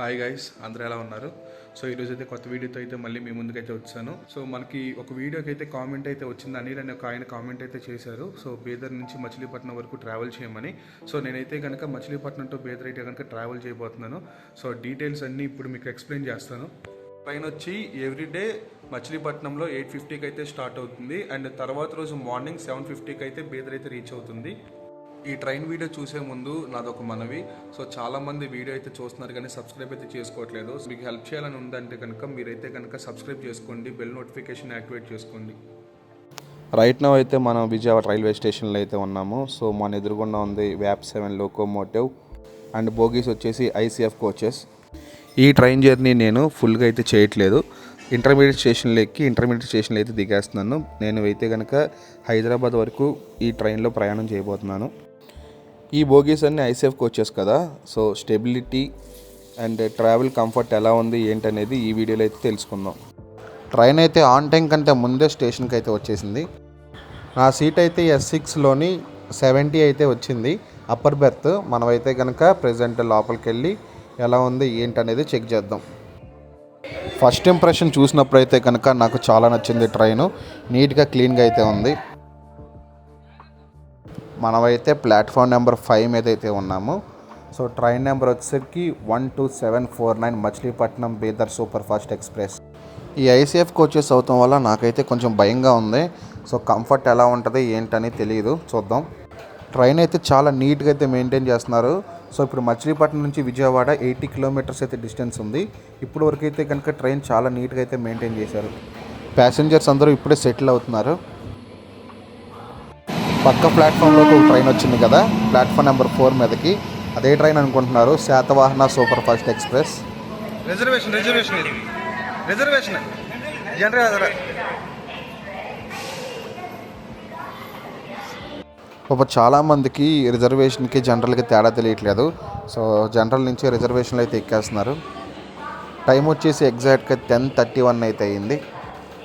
Hi guys అందరూ ఎలా ఉన్నారు? సో ఈరోజు అయితే కొత్త వీడియోతో అయితే మళ్ళీ మీ ముందుకైతే వచ్చాను. సో మనకి ఒక వీడియోకి అయితే కామెంట్ అయితే వచ్చింది. అనిల్ అనే ఒక ఆయన కామెంట్ అయితే చేశారు. సో బీదర్ నుంచి మచిలీపట్నం వరకు ట్రావెల్ చేయమని. సో నేనైతే కనుక మచిలీపట్నం టు బేదర్ అయితే కనుక ట్రావెల్ చేయబోతున్నాను. సో డీటెయిల్స్ అన్నీ ఇప్పుడు మీకు ఎక్స్ప్లెయిన్ చేస్తాను. ట్రైన్ వచ్చి ఎవ్రీడే మచిలీపట్నంలో ఎయిట్ ఫిఫ్టీకి అయితే స్టార్ట్ అవుతుంది. అండ్ తర్వాత రోజు మార్నింగ్ సెవెన్ ఫిఫ్టీకి అయితే బేదర్ అయితే రీచ్ అవుతుంది. ఈ ట్రైన్ వీడియో చూసే ముందు నాదొక మనవి. సో చాలామంది వీడియో అయితే చూస్తున్నారు కానీ సబ్స్క్రైబ్ అయితే చేసుకోవట్లేదు. సో మీకు హెల్ప్ చేయాలని ఉందంటే కనుక మీరైతే కనుక సబ్స్క్రైబ్ చేసుకోండి బెల్ నోటిఫికేషన్ యాక్టివేట్ చేసుకోండి. రైట్ నౌ అయితే మనం విజయవాడ రైల్వే స్టేషన్లో అయితే ఉన్నాము. సో మన ఎదురుగుండా ఉంది వ్యాప్ సెవెన్ లోకోమోటివ్ అండ్ బోగీస్ వచ్చేసి ఐసీఎఫ్ కోచెస్. ఈ ట్రైన్ జర్నీ నేను ఫుల్గా అయితే చేయట్లేదు. ఇంటర్మీడియట్ స్టేషన్లో ఎక్కి ఇంటర్మీడియట్ స్టేషన్లో అయితే దిగేస్తున్నాను. నేను అయితే కనుక హైదరాబాద్ వరకు ఈ ట్రైన్లో ప్రయాణం చేయబోతున్నాను. ఈ బోగీస్ అన్ని ఐసేఫ్ కోచెస్ కదా. So stability and travel comfort ఎలా ఉంది ఏంటనేది ఈ వీడియోలో అయితే తెలుసుకుందాం. ట్రైన్ అయితే ఆన్ టైం కంటే ముందే స్టేషన్కి అయితే వచ్చేసింది. నా సీట్ అయితే ఎస్ సిక్స్లోని సెవెంటీ అయితే వచ్చింది. అప్పర్ బెర్త్ మనమైతే కనుక ప్రజెంట్ లోపలికి వెళ్ళి ఎలా ఉంది ఏంటనేది చెక్ చేద్దాం. ఫస్ట్ ఇంప్రెషన్ చూసినప్పుడు అయితే కనుక నాకు చాలా నచ్చింది ట్రైను నీట్గా క్లీన్గా అయితే ఉంది. మనమైతే ప్లాట్ఫామ్ నెంబర్ ఫైవ్ మీద అయితే ఉన్నాము. సో ట్రైన్ నెంబర్ వచ్చేసరికి one two seven four nine Machilipatnam Bidar super fast express. ఈ ఐసీఎఫ్ కోచెస్ అవటం వల్ల నాకైతే కొంచెం భయంగా ఉంది. సో కంఫర్ట్ ఎలా ఉంటుంది ఏంటని తెలియదు చూద్దాం. ట్రైన్ అయితే చాలా నీట్గా అయితే మెయింటైన్ చేస్తున్నారు. సో ఇప్పుడు మచిలీపట్నం నుంచి విజయవాడ ఎయిటీ కిలోమీటర్స్ అయితే డిస్టెన్స్ ఉంది. ఇప్పుడు వరకు అయితే కనుక ట్రైన్ చాలా నీట్గా అయితే మెయింటైన్ చేశారు. ప్యాసింజర్స్ అందరూ ఇప్పుడే సెటిల్ అవుతున్నారు. పక్క ప్లాట్ఫామ్లోకి ఒక ట్రైన్ వచ్చింది కదా ప్లాట్ఫామ్ నెంబర్ ఫోర్ మీదకి. అదే ట్రైన్ అనుకుంటున్నారు Satavahana super fast express. Reservation reservation ఇది. రిజర్వేషన్. జనరల్ పాప చాలామందికి రిజర్వేషన్కి జనరల్కి తేడా తెలియట్లేదు. సో జనరల్ నుంచి రిజర్వేషన్లు అయితే ఎక్కేస్తున్నారు. టైం వచ్చేసి ఎగ్జాక్ట్గా టెన్ థర్టీ వన్ అయితే అయింది.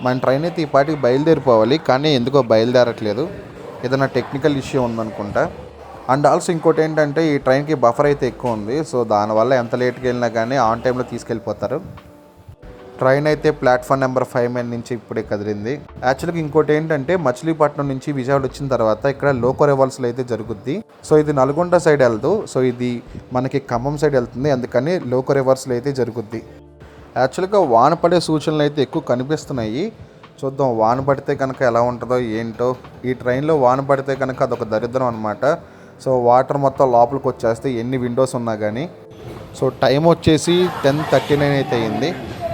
మన ట్రైన్ అయితే ఈ పాటికి బయలుదేరిపోవాలి కానీ ఎందుకో బయలుదేరట్లేదు. ఏదైనా టెక్నికల్ ఇష్యూ ఉందనుకుంటా. అండ్ ఆల్సో ఇంకోటి ఏంటంటే ఈ ట్రైన్కి బఫర్ అయితే ఎక్కువ ఉంది. సో దానివల్ల ఎంత లేట్కి వెళ్ళినా కానీ ఆన్ టైంలో తీసుకెళ్ళిపోతారు. ట్రైన్ అయితే ప్లాట్ఫామ్ నెంబర్ ఫైవ్ మీద నుంచి ఇప్పుడే కదిలింది. యాక్చువల్గా ఇంకోటి ఏంటంటే మచిలీపట్నం నుంచి విజయవాడ వచ్చిన తర్వాత ఇక్కడ లోకో రివాల్స్లో అయితే జరుగుద్ది. సో ఇది నల్గొండ సైడ్ వెళ్తూ సో ఇది మనకి ఖమ్మం సైడ్ వెళ్తుంది. అందుకని లోకో రివర్స్లో అయితే జరుగుద్ది. యాక్చువల్గా వాన పడే సూచనలు అయితే ఎక్కువ కనిపిస్తున్నాయి. చూద్దాం వాన పడితే కనుక ఎలా ఉంటుందో ఏంటో. ఈ ట్రైన్లో వాన పడితే కనుక అదొక దరిద్రం అనమాట సో వాటర్ మొత్తం లోపలికి వచ్చేస్తే ఎన్ని విండోస్ ఉన్నా కానీ సో టైం వచ్చేసి టెన్ థర్టీ నైన్ అయితే అయింది.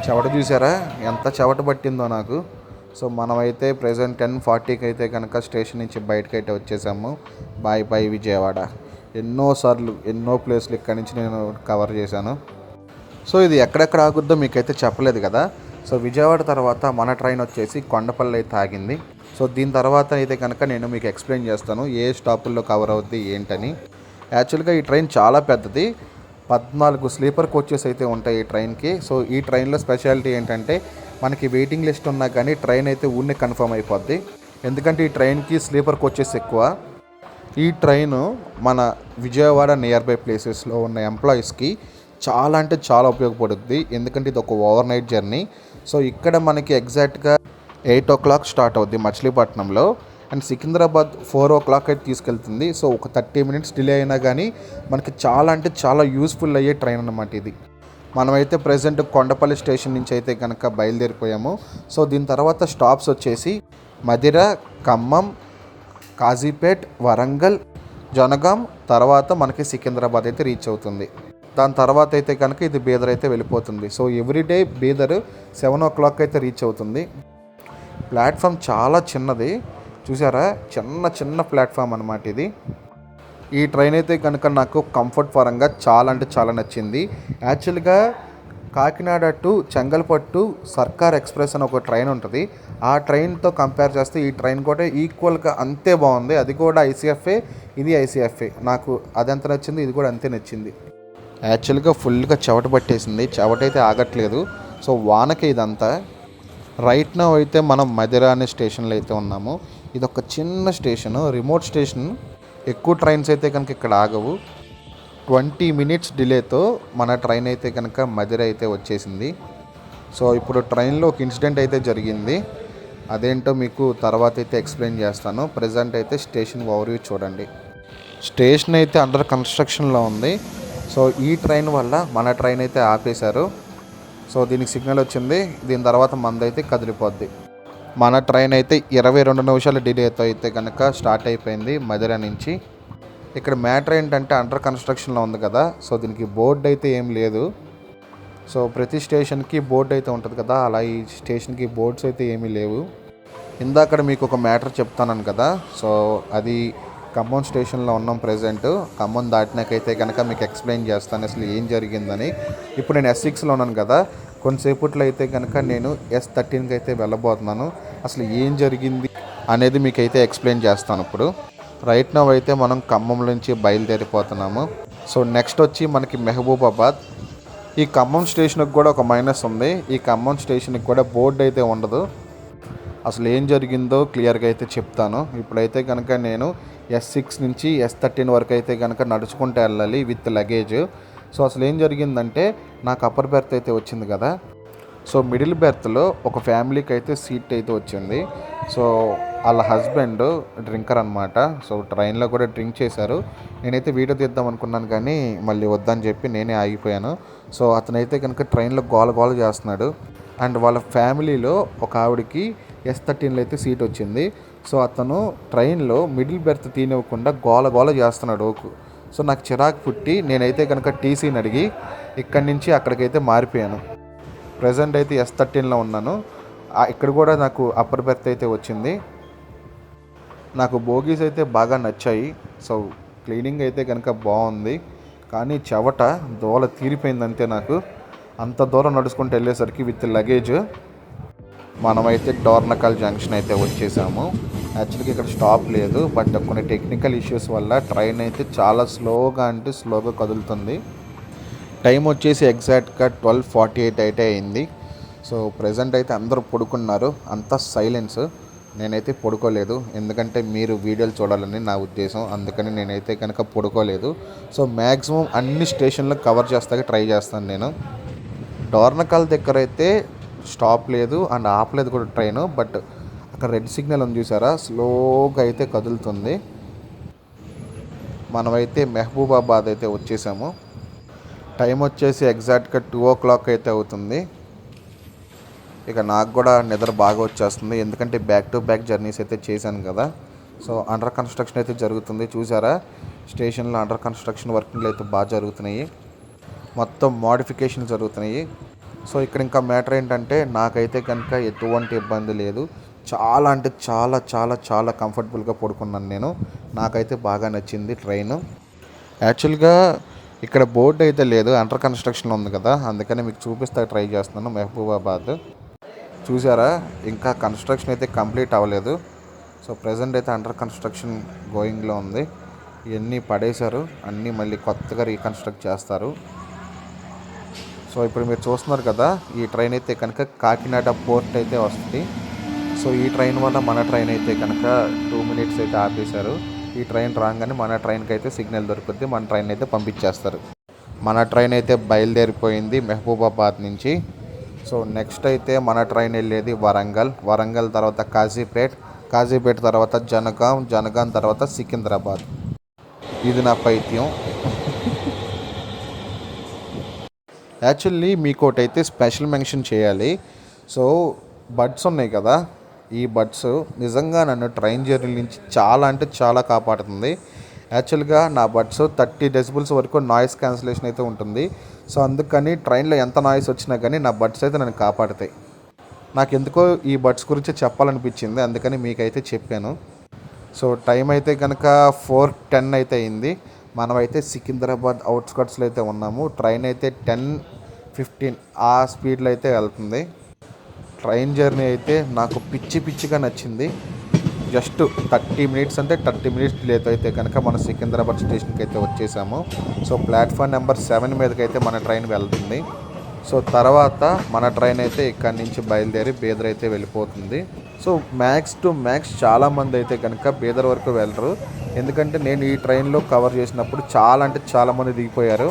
చెవట చూసారా? ఎంత చెవట పట్టిందో నాకు. సో మనమైతే ప్రజెంట్ టెన్ ఫార్టీకి అయితే కనుక స్టేషన్ నుంచి బయటకు అయితే వచ్చేసాము. Bye bye Vijayawada. ఎన్నోసార్లు ఎన్నో ప్లేస్లు ఇక్కడి నుంచి నేను కవర్ చేశాను. సో ఇది ఎక్కడెక్కడ ఆగుద్దో మీకైతే చెప్పలేదు కదా. సో విజయవాడ తర్వాత మన ట్రైన్ వచ్చేసి కొండపల్లి అయితే ఆగింది సో దీని తర్వాత అయితే కనుక నేను మీకు ఎక్స్ప్లెయిన్ చేస్తాను ఏ స్టాపుల్లో కవర్ అవుద్ది ఏంటని. యాక్చువల్గా ఈ ట్రైన్ చాలా పెద్దది. పద్నాలుగు స్లీపర్ కోచెస్ అయితే ఉంటాయి ఈ ట్రైన్కి సో ఈ ట్రైన్లో స్పెషాలిటీ ఏంటంటే మనకి వెయిటింగ్ లిస్ట్ ఉన్నా కానీ ట్రైన్ అయితే ఊరినే కన్ఫర్మ్ అయిపోద్ది. ఎందుకంటే ఈ ట్రైన్కి స్లీపర్ కోచెస్ ఎక్కువ. ఈ ట్రైన్ మన విజయవాడ నియర్ బై ప్లేసెస్లో ఉన్న ఎంప్లాయీస్కి చాలా అంటే చాలా ఉపయోగపడుద్ది. ఎందుకంటే ఇది ఒక ఓవర్ నైట్ జర్నీ సో ఇక్కడ మనకి ఎగ్జాక్ట్గా ఎయిట్ ఓ క్లాక్ స్టార్ట్ అవుద్ది మచిలీపట్నంలో. And Secunderabad four o'clock అయితే తీసుకెళ్తుంది. సో ఒక థర్టీ మినిట్స్ డిలే అయినా కానీ మనకి చాలా అంటే చాలా యూస్ఫుల్ అయ్యే ట్రైన్ అన్నమాట ఇది. మనమైతే ప్రజెంట్ కొండపల్లి స్టేషన్ నుంచి అయితే కనుక బయలుదేరిపోయాము. సో దీని తర్వాత స్టాప్స్ వచ్చేసి మదిర ఖమ్మం కాజీపేట్ వరంగల్ జనగాం తర్వాత మనకి సికింద్రాబాద్ అయితే రీచ్ అవుతుంది. దాని తర్వాత అయితే కనుక ఇది బీదర్ అయితే వెళ్ళిపోతుంది. So everyday Bidar seven o'clock అయితే రీచ్ అవుతుంది. ప్లాట్ఫామ్ చాలా చిన్నది. చూసారా? చిన్న చిన్న ప్లాట్ఫామ్ అనమాట ఇది. ఈ ట్రైన్ అయితే కనుక నాకు కంఫర్ట్ పరంగా చాలా అంటే చాలా నచ్చింది. యాక్చువల్గా కాకినాడ టు చెంగల్పట్టు సర్కార్ ఎక్స్ప్రెస్ అని ఒక ట్రైన్ ఉంటుంది. ఆ ట్రైన్తో కంపేర్ చేస్తే ఈ ట్రైన్ కూడా ఈక్వల్గా అంతే బాగుంది. అది కూడా ఐసీఎఫ్ఏ ఇది ఐసీఎఫ్ఏ నాకు అదంత నచ్చింది ఇది కూడా అంతే నచ్చింది. యాక్చువల్గా ఫుల్గా చెవట పట్టేసింది. చెవట అయితే ఆగట్లేదు. సో వానకి ఇదంతా. రైట్ నో అయితే మనం మధిర అనే స్టేషన్లో అయితే ఉన్నాము. ఇది ఒక చిన్న స్టేషన్. Remote station. ఎక్కువ ట్రైన్స్ అయితే కనుక ఇక్కడ ఆగవు. ట్వంటీ మినిట్స్ డిలేతో మన ట్రైన్ అయితే కనుక మధిర అయితే వచ్చేసింది. సో ఇప్పుడు ట్రైన్లో ఒక ఇన్సిడెంట్ అయితే జరిగింది. అదేంటో మీకు తర్వాత అయితే ఎక్స్ప్లెయిన్ చేస్తాను. ప్రజెంట్ అయితే స్టేషన్ ఓవర్వ్యూ చూడండి. స్టేషన్ అయితే అండర్ కన్స్ట్రక్షన్లో ఉంది. సో ఈ ట్రైన్ వల్ల మన ట్రైన్ అయితే ఆపేశారు. సో దీనికి సిగ్నల్ వచ్చింది. దీని తర్వాత మందైతే కదిలిపోద్ది. మన ట్రైన్ అయితే ఇరవై రెండు నిమిషాల డిలేతో అయితే కనుక స్టార్ట్ అయిపోయింది మధుర నుంచి. ఇక్కడ మ్యాటర్ ఏంటంటే అండర్ కన్స్ట్రక్షన్లో ఉంది కదా. సో దీనికి బోర్డు అయితే ఏం లేదు. సో ప్రతి స్టేషన్కి బోర్డు అయితే ఉంటుంది కదా. అలా ఈ స్టేషన్కి బోర్డ్స్ అయితే ఏమీ లేవు. ఇందాక మీకు ఒక మ్యాటర్ చెప్తాను కదా. సో అది ఖమ్మం స్టేషన్లో ఉన్నాం ప్రజెంట్ ఖమ్మం దాటినాకైతే కనుక మీకు ఎక్స్ప్లెయిన్ చేస్తాను అసలు ఏం జరిగిందని. ఇప్పుడు నేను ఎస్ సిక్స్లో ఉన్నాను కదా కొంతసేపట్లో అయితే కనుక నేను ఎస్ థర్టీన్కి అయితే వెళ్ళబోతున్నాను. అసలు ఏం జరిగింది అనేది మీకు అయితే ఎక్స్ప్లెయిన్ చేస్తాను ఇప్పుడు. రైట్ నవ్ అయితే మనం ఖమ్మం నుంచి బయలుదేరిపోతున్నాము. సో నెక్స్ట్ వచ్చి మనకి మెహబూబాబాద్. ఈ ఖమ్మం స్టేషన్కి కూడా ఒక మైనస్ ఉంది. ఈ ఖమ్మం స్టేషన్కి కూడా బోర్డు అయితే ఉండదు. అసలు ఏం జరిగిందో క్లియర్గా అయితే చెప్తాను. ఇప్పుడైతే కనుక నేను ఎస్ సిక్స్ నుంచి ఎస్ థర్టీన్ వరకు అయితే కనుక నడుచుకుంటూ వెళ్ళాలి విత్ లగేజ్ సో అసలు ఏం జరిగిందంటే నాకు అప్పర్ బెర్త్ అయితే వచ్చింది కదా. సో మిడిల్ బెర్త్లో ఒక ఫ్యామిలీకి అయితే సీట్ అయితే వచ్చింది. సో వాళ్ళ హస్బెండ్ డ్రింకర్ అనమాట సో ట్రైన్లో కూడా డ్రింక్ చేశారు. నేనైతే వీడియో తీద్దాం అనుకున్నాను కానీ మళ్ళీ వద్దని చెప్పి నేనే ఆగిపోయాను. సో అతనైతే కనుక ట్రైన్లో గోల గోల చేస్తున్నాడు. అండ్ వాళ్ళ ఫ్యామిలీలో ఒక ఆవిడకి ఎస్ థర్టీన్లో అయితే సీట్ వచ్చింది. సో అతను ట్రైన్లో మిడిల్ బెర్త్ తీనివ్వకుండా గోల గోల చేస్తున్నాడు ఓకు. సో నాకు చిరాకు పుట్టి నేనైతే కనుక టీసీని అడిగి ఇక్కడి నుంచి అక్కడికైతే మారిపోయాను. ప్రజెంట్ అయితే ఎస్ థర్టీన్లో ఉన్నాను. ఇక్కడ కూడా నాకు అప్పర్ బెర్త్ అయితే వచ్చింది. నాకు బోగీస్ అయితే బాగా నచ్చాయి. సో క్లీనింగ్ అయితే కనుక బాగుంది. కానీ చెవట దోల తీరిపోయింది అంతే నాకు. అంత దూరం నడుచుకుంటూ వెళ్ళేసరికి విత్ లగేజ్ మనమైతే డోర్నకల్ జంక్షన్ అయితే వచ్చేసాము. యాక్చువల్గా ఇక్కడ స్టాప్ లేదు బట్ కొన్ని టెక్నికల్ ఇష్యూస్ వల్ల ట్రైన్ అయితే చాలా స్లోగా అంటే స్లోగా కదులుతుంది. టైం వచ్చేసి ఎగ్జాక్ట్గా ట్వెల్వ్ ఫార్టీ ఎయిట్ అయితే అయింది. సో ప్రజెంట్ అయితే అందరూ పడుకున్నారు. అంతా సైలెన్స్. నేనైతే పడుకోలేదు. ఎందుకంటే మీరు వీడియోలు చూడాలని నా ఉద్దేశం. అందుకని నేనైతే కనుక పడుకోలేదు. సో మ్యాక్సిమం అన్ని స్టేషన్లు కవర్ చేస్తాక ట్రై చేస్తాను నేను. డోర్నకల్ దగ్గర అయితే స్టాప్ లేదు అండ్ ఆపలేదు కూడా ట్రైన్ బట్ అక్కడ రెడ్ సిగ్నల్ ఉంది చూసారా? స్లోగా అయితే కదులుతుంది. మనమైతే మెహబూబాబాద్ అయితే వచ్చేసాము. టైం వచ్చేసి ఎగ్జాక్ట్గా టూ ఓ క్లాక్ అయితే అవుతుంది. ఇక నాకు కూడా నిద్ర బాగా వచ్చేస్తుంది. ఎందుకంటే బ్యాక్ టు బ్యాక్ జర్నీస్ అయితే చేశాను కదా. సో అండర్ కన్స్ట్రక్షన్ అయితే జరుగుతుంది. చూసారా? స్టేషన్లో అండర్ కన్స్ట్రక్షన్ వర్కింగ్లు అయితే బాగా జరుగుతున్నాయి. మొత్తం మోడిఫికేషన్ జరుగుతున్నాయి. సో ఇక్కడ ఇంకా మ్యాటర్ ఏంటంటే నాకైతే కనుక ఎటువంటి ఇబ్బంది లేదు. చాలా అంటే చాలా చాలా చాలా కంఫర్టబుల్గా పడుకున్నాను నేను. నాకైతే బాగా నచ్చింది ట్రైన్. యాక్చువల్గా ఇక్కడ బోర్డు అయితే లేదు అండర్ కన్స్ట్రక్షన్ ఉంది కదా అందుకని మీకు చూపిస్తా ట్రై చేస్తున్నాను మహబూబాబాద్. చూసారా? ఇంకా కన్స్ట్రక్షన్ అయితే కంప్లీట్ అవ్వలేదు. సో ప్రజెంట్ అయితే అండర్ కన్స్ట్రక్షన్ గోయింగ్లో ఉంది. ఇవన్నీ పడేశారు అన్నీ మళ్ళీ కొత్తగా రీకన్స్ట్రక్ట్ చేస్తారు. సో ఇప్పుడు మీరు చూస్తున్నారు కదా ఈ ట్రైన్ అయితే కనుక కాకినాడ పోర్ట్ అయితే వస్తుంది. సో ఈ ట్రైన్ వల్ల మన ట్రైన్ అయితే కనుక టూ మినిట్స్ అయితే ఆపేశారు. ఈ ట్రైన్ రాగానే మన ట్రైన్కి అయితే సిగ్నల్ దొరుకుద్ది మన ట్రైన్ అయితే పంపించేస్తారు. మన ట్రైన్ అయితే బయలుదేరిపోయింది మెహబూబాబాద్ నుంచి. సో నెక్స్ట్ అయితే మన ట్రైన్ వెళ్ళేది వరంగల్. వరంగల్ తర్వాత కాజీపేట్. కాజీపేట తర్వాత జనగాం. జనగాం తర్వాత సికింద్రాబాద్. ఇది నా పైత్యం. యాక్చువల్లీ మీకు ఒకటి అయితే స్పెషల్ మెన్షన్ చేయాలి. సో బడ్స్ ఉన్నాయి కదా. ఈ బడ్స్ నిజంగా నన్ను ట్రైన్ జర్నీ నుంచి చాలా అంటే చాలా కాపాడుతుంది. యాక్చువల్గా నా బడ్స్ థర్టీ డెసిబుల్స్ వరకు నాయిస్ క్యాన్సిలేషన్ అయితే ఉంటుంది. సో అందుకని ట్రైన్లో ఎంత నాయిస్ వచ్చినా కానీ నా బడ్స్ అయితే నన్ను కాపాడుతాయి. నాకు ఎందుకో ఈ బడ్స్ గురించి చెప్పాలనిపించింది. అందుకని మీకైతే చెప్పాను. సో టైం అయితే కనుక ఫోర్ టెన్ అయితే అయింది. మనమైతే సికింద్రాబాద్ అవుట్స్కట్స్లో అయితే ఉన్నాము. ట్రైన్ అయితే టెన్ ఫిఫ్టీన్ ఆ స్పీడ్లో అయితే వెళ్తుంది. ట్రైన్ జర్నీ అయితే నాకు పిచ్చి పిచ్చిగా నచ్చింది. జస్ట్ థర్టీ మినిట్స్ అంటే థర్టీ మినిట్స్ డిలేతో అయితే కనుక మన సికింద్రాబాద్ స్టేషన్కి అయితే వచ్చేసాము. సో ప్లాట్ఫామ్ నెంబర్ సెవెన్ మీదకి అయితే మన ట్రైన్ వెళ్తుంది. సో తర్వాత మన ట్రైన్ అయితే ఇక్కడి నుంచి బయలుదేరి బీదర్ అయితే వెళ్ళిపోతుంది. సో మ్యాక్స్ టు మ్యాక్స్ చాలామంది అయితే కనుక బీదర్ వరకు వెళ్ళరు. ఎందుకంటే నేను ఈ ట్రైన్లో కవర్ చేసినప్పుడు చాలా అంటే చాలామంది దిగిపోయారు.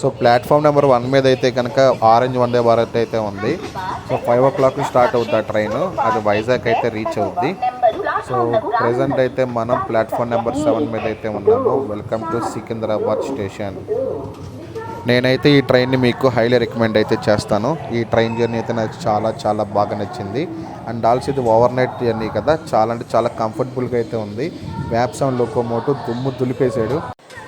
సో ప్లాట్ఫామ్ నెంబర్ వన్ మీద అయితే కనుక ఆరెంజ్ వందే భారత్ అయితే ఉంది. So five o'clock start అవుతుంది ఆ ట్రైన్ అది వైజాగ్ అయితే రీచ్ అవుద్ది. సో ప్రజెంట్ అయితే మనం ప్లాట్ఫామ్ నెంబర్ సెవెన్ మీద అయితే ఉన్నాము. వెల్కమ్ టు సికింద్రాబాద్ స్టేషన్ నేనైతే ఈ ట్రైన్ని మీకు హైలీ రికమెండ్ అయితే చేస్తాను. ఈ ట్రైన్ జర్నీ అయితే నాకు చాలా చాలా బాగా నచ్చింది. అండ్ ఆల్సో ఇది ఓవర్ నైట్ జర్నీ కదా. చాలా అంటే చాలా కంఫర్టబుల్గా అయితే ఉంది. వ్యాప్సాన్ లోకోమోటు దుమ్ము దులిపేశాడు.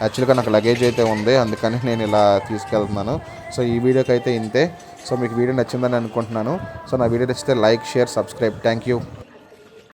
యాక్చువల్గా నాకు లగేజ్ అయితే ఉంది. అందుకని నేను ఇలా తీసుకెళ్తున్నాను. సో ఈ వీడియోకి అయితే ఇంతే. సో మీకు వీడియో నచ్చిందని అనుకుంటున్నాను. సో నా వీడియో నచ్చితే like share subscribe thank you